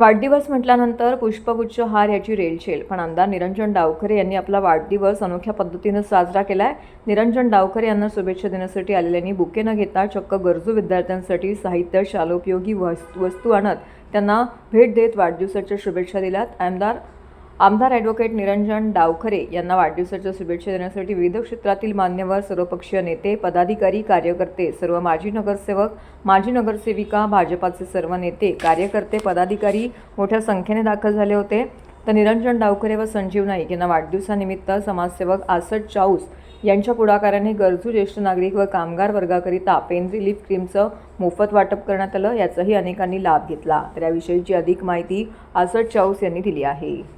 वाढदिवस म्हटल्यानंतर पुष्पगुच्छ हार याची रेलचेल. पण आमदार निरंजन डावखरे यांनी आपला वाढदिवस अनोख्या पद्धतीनं साजरा केला आहे निरंजन डावखरे यांना शुभेच्छा देण्यासाठी आलेल्यांनी बुके न घेता चक्क गरजू विद्यार्थ्यांसाठी साहित्य शालोपयोगी वस- वस्तू आणत त्यांना भेट देत वाढदिवसाच्या शुभेच्छा दिल्यात. आमदार आमदार ॲडव्होकेट निरंजन डावखरे यांना वाढदिवसाच्या शुभेच्छा देण्यासाठी विविध क्षेत्रातील मान्यवर सर्वपक्षीय नेते पदाधिकारी कार्यकर्ते सर्व माजी नगरसेवक माजी नगरसेविका भाजपाचे सर्व नेते कार्यकर्ते पदाधिकारी मोठ्या संख्येने दाखल झाले होते. तर निरंजन डावखरे व संजीव नाईक यांना वाढदिवसानिमित्त समाजसेवक आसट चाऊस यांच्या पुढाकाराने गरजू ज्येष्ठ नागरिक व कामगार वर्गाकरिता पेन रिलीफ क्रीमचं मोफत वाटप करण्यात आलं. याचाही अनेकांनी लाभ घेतला. तर याविषयीची अधिक माहिती आसट चाऊस यांनी दिली आहे.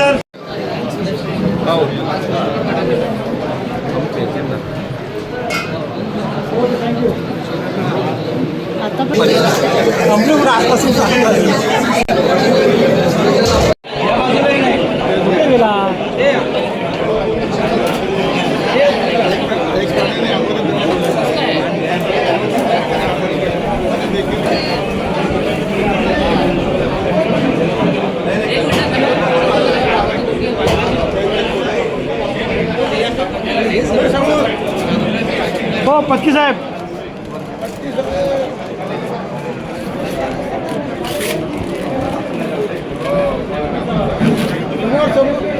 sir. How? हो पत्की साहेब समोर.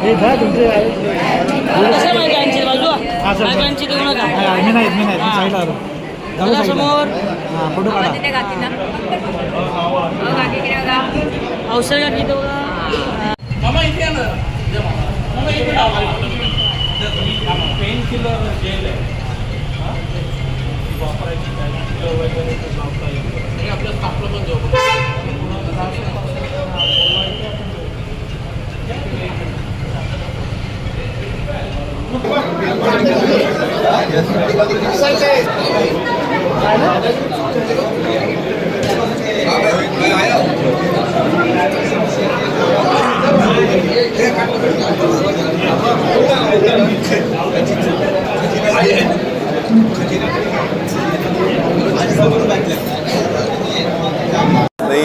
हे घ्या. तुमचे. कसं माहिती यांची बाजू? हा, सर. बायकांची देऊ नका हा, मी नाही मी नाही मी साईडला आलो झालं बघा साईडला. समोर हा फोटो काढा औषध गाठी देऊ का? नाही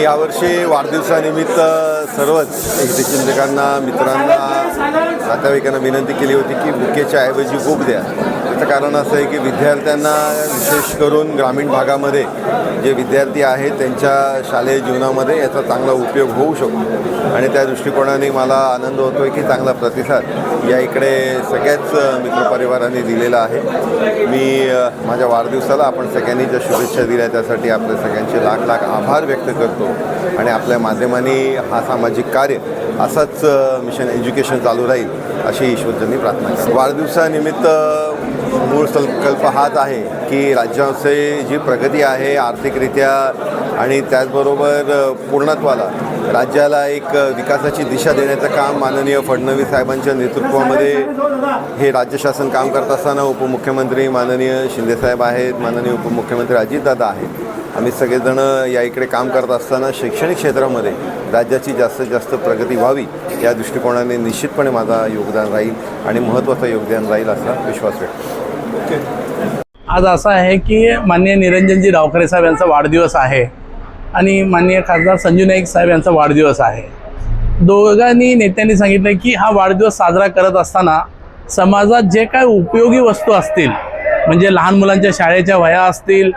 यावर्षी वाढदिवसानिमित्त सर्वच हितचिंतकांना मित्रांना नातेवाईकांना विनंती केली होती की बुकेच्या ऐवजी खूप द्या. त्याचं कारण असं आहे की विद्यार्थ्यांना विशेष करून ग्रामीण भागामध्ये जे विद्यार्थी आहेत त्यांच्या शालेय जीवनामध्ये याचा चांगला उपयोग होऊ शकतो. आणि त्या दृष्टिकोनाने मला आनंद होतो आहे की चांगला प्रतिसाद या इकडे सगळ्याच अ, मित्रपरिवारांनी दिलेला आहे. मी माझ्या वाढदिवसाला आपण सगळ्यांनी ज्या शुभेच्छा दिल्या त्यासाठी आपल्या सगळ्यांचे लाख लाख आभार व्यक्त करतो. आणि आपल्या माध्यमाने हा सामाजिक कार्य असाच मिशन एज्युकेशन चालू राहील अशी ईश्वरजनी प्रार्थना वाढदिवसानिमित्त मूळ संकल्प हाच आहे की राज्याचे जी प्रगती आहे आर्थिकरित्या आणि त्याचबरोबर पूर्णत्वाला राज्याला एक विकासाची दिशा देण्याचं काम माननीय फडणवीस साहेबांच्या नेतृत्वामध्ये हे राज्य शासन काम करत असताना उपमुख्यमंत्री माननीय शिंदेसाहेब आहेत माननीय उपमुख्यमंत्री अजितदादा आहेत. आम्ही सगळेजणं या इकडे काम करत असताना शैक्षणिक क्षेत्रामध्ये राज्याची जास्तीत जास्त प्रगती व्हावी या दृष्टिकोनाने निश्चितपणे माझा योगदान राहील आणि महत्त्वाचं योगदान राहील असा विश्वास व्यक्त ओके आज असं आहे की माननीय निरंजनजी डावखरे साहेब यांचा वाढदिवस आहे आणि माननीय खासदार संजू नाईक साहेब यांचा वाढदिवस आहे. दोघांनी नेत्यांनी सांगितलं की हा वाढदिवस साजरा करत असताना समाजात जे काय उपयोगी वस्तू असतील म्हणजे लहान मुलांच्या शाळेच्या वह्या असतील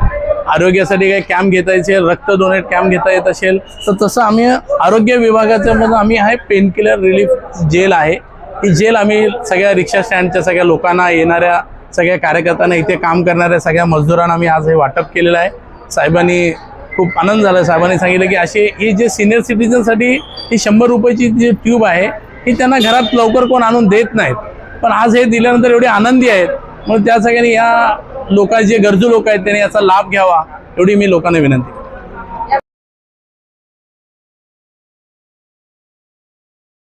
आरोग्यासाठी काही कॅम्प घेता येईल रक्त डोनेट कॅम्प घेता येत असेल तर तसं आम्ही आरोग्य विभागाचं मधून आम्ही आहे पेनकिलर रिलीफ जेल आहे. ही जेल आम्ही सगळ्या रिक्षा स्टँडच्या सगळ्या लोकांना येणाऱ्या सगळ्या कार्यकर्त्यांना इथे काम करणाऱ्या सगळ्या मजदुरांना आम्ही आज हे वाटप केलेलं आहे. साहेबांनी खूप आनंद झाला. साहेबांनी सांगितलं की असे ही जे सिनियर सिटीजनसाठी ही शंभर रुपयाची जी ट्यूब आहे ही त्यांना घरात लवकर कोण आणून देत नाहीत. पण आज हे दिल्यानंतर एवढे आनंदी आहेत. म्हणून त्या सगळ्यांनी या लोकां जे गरजू लोक आहेत त्यांनी याचा लाभ घ्यावा एवढी मी लोकांना विनंती